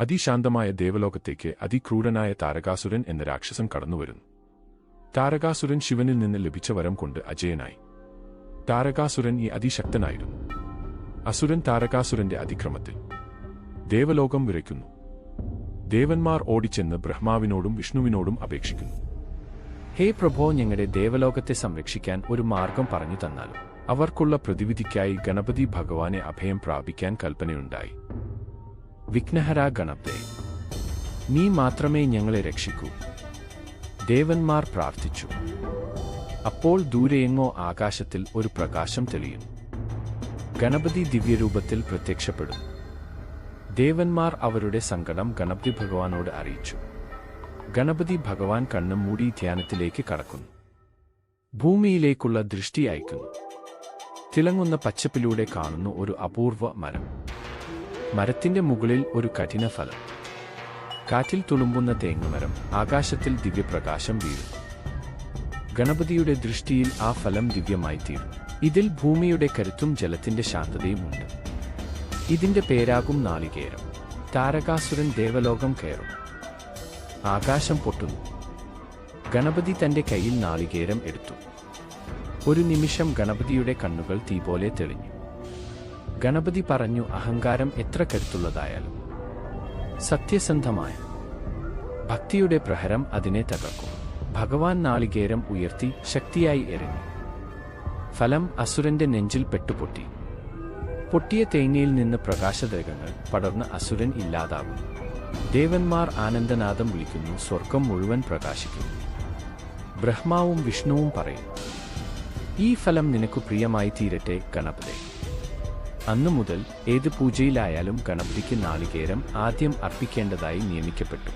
അതിശാന്തമായ ദേവലോകത്തേക്ക് അതിക്രൂരനായ താരകാസുരൻ എന്ന രാക്ഷസൻ കടന്നുവരുന്നു. താരകാസുരൻ ശിവനിൽ നിന്ന് ലഭിച്ച വരം കൊണ്ട് അജയനായി. താരകാസുരൻ ഈ അതിശക്തനായിരുന്നു. അസുരൻ താരകാസുരന്റെ അതിക്രമത്തിൽ. ദേവലോകം വിറയ്ക്കുന്നു. ദേവന്മാർ ഓടിച്ചെന്ന് ബ്രഹ്മാവിനോടും വിഷ്ണുവിനോടും അപേക്ഷിക്കുന്നു. ഹേ പ്രഭോ ഞങ്ങളുടെ ദേവലോകത്തെ സംരക്ഷിക്കാൻ ഒരു മാർഗം പറഞ്ഞു തന്നാലും അവർക്കുള്ള പ്രതിവിധിക്കായി ഗണപതി ഭഗവാനെ അഭയം പ്രാപിക്കാൻ കൽപ്പനയുണ്ടായി. വിഘ്നഹര ഗണപതേ നീ മാത്രമേ ഞങ്ങളെ രക്ഷിക്കൂ. ദേവന്മാർ പ്രാർത്ഥിച്ചു. അപ്പോൾ ദൂരെയെങ്ങോ ആകാശത്തിൽ ഒരു പ്രകാശം തെളിയും. ഗണപതി ദിവ്യരൂപത്തിൽ പ്രത്യക്ഷപ്പെടും. ദേവന്മാർ അവരുടെ സങ്കടം ഗണപതി ഭഗവാനോട് അറിയിച്ചു. ഗണപതി ഭഗവാൻ കണ്ണും മൂടി ധ്യാനത്തിലേക്ക് കടക്കുന്നു. ഭൂമിയിലേക്കുള്ള ദൃഷ്ടി അയക്കുന്നു. തിളങ്ങുന്ന പച്ചപ്പിലൂടെ കാണുന്നു ഒരു അപൂർവ മരം. മരത്തിന്റെ മുകളിൽ ഒരു കഠിന ഫലം കാറ്റിൽ തുളുമ്പുന്ന തേങ്ങുമരം ആകാശത്തിൽ ദിവ്യപ്രകാശം വീഴും. ഗണപതിയുടെ ദൃഷ്ടിയിൽ ആ ഫലം ദിവ്യമായി തീർന്നു ഇതിൽ ഭൂമിയുടെ കരുത്തും ജലത്തിന്റെ ശാന്തതയുമുണ്ട് ഇതിന്റെ പേരാകും നാളികേരം. താരകാസുരൻ ദേവലോകം കയറും. ആകാശം പൊട്ടുന്നു. ഗണപതി തന്റെ കയ്യിൽ നാളികേരം എടുത്തു. ഒരു നിമിഷം ഗണപതിയുടെ കണ്ണുകൾ തീപോലെ തെളിഞ്ഞു. ഗണപതി പറഞ്ഞു അഹങ്കാരം എത്ര കരുത്തുള്ളതായാലും. സത്യസന്ധമായ. ഭക്തിയുടെ പ്രഹരം അതിനെ തകർക്കും. ഭഗവാൻ നാളികേരം ഉയർത്തി ശക്തിയായി എറിഞ്ഞു. ഫലം അസുരന്റെ നെഞ്ചിൽ പെട്ടുപൊട്ടി. പൊട്ടിയ തേങ്ങയിൽ നിന്ന് പ്രകാശതരകങ്ങൾ പടർന്ന് അസുരൻ ഇല്ലാതാകും ദേവന്മാർ ആനന്ദനാദം വിളിക്കുന്നു സ്വർഗം മുഴുവൻ പ്രകാശിക്കുന്നു. ബ്രഹ്മാവും വിഷ്ണുവും പറയും ഈ ഫലം നിനക്ക് പ്രിയമായി തീരട്ടെ ഗണപതേ. അന്നു മുതൽ ഏത് പൂജയിലായാലും ഗണപതിക്ക് നാളികേരം ആദ്യം അർപ്പിക്കേണ്ടതായി നിയമിക്കപ്പെട്ടു.